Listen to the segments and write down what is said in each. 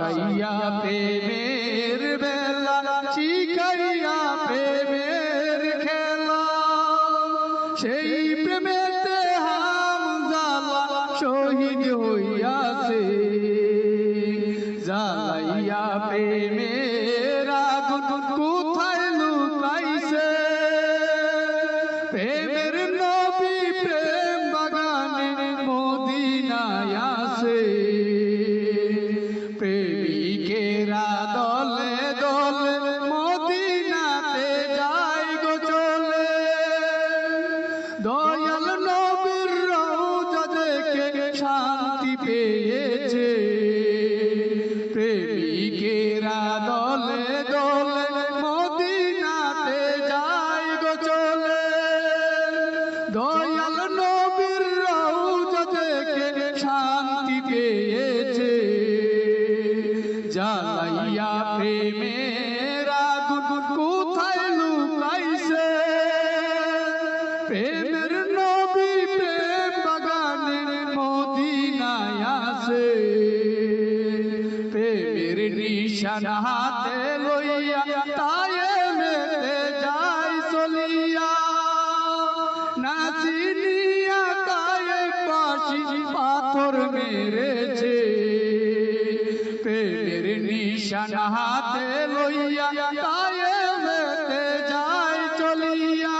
বাসাইয়া প্রেমের বেলা শিখাইয়া প্রেমের খেলা। সেই প্রেমেতে হামজালা শহীদ হইয়াছে। জ্বালাইয়া প্রেমের আগুন দয়াল নবীর রওজা দেখে শান্তি পেয়েছে। প্রেমিকেরা দলে দলে মদিনাতে যায় গো চলে। দয়াল নবীর রওজা দেখে শান্তি পেয়েছে। জ্বালাইয়া প্রেমের নিশান হাতে লইয়া তায়ে মেতে যাই চলিয়া। নাচিনিয়া তায়ে পাশি পাথর মেরেছে। প্রেমের নিশান হাতে লইয়া তায়ে মেতে যাই চলিয়া।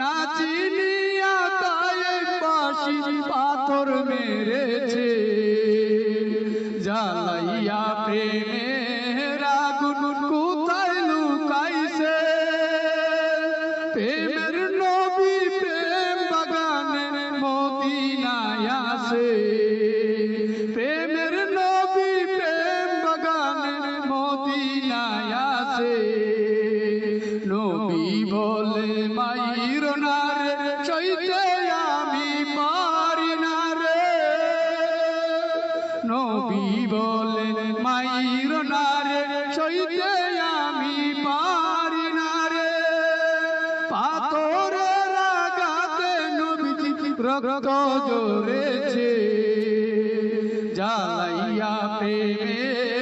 নাচিনিয়া তায়ে পাশি পাথর মেরেছে। জ্বালাইয়া প্রেমের নবী বলে মাইর না সইতে আমি পারি না রে। পাথরের আঘাতে নবীজি রক্ত জড়েছে জ্বালাইয়া প্রেমের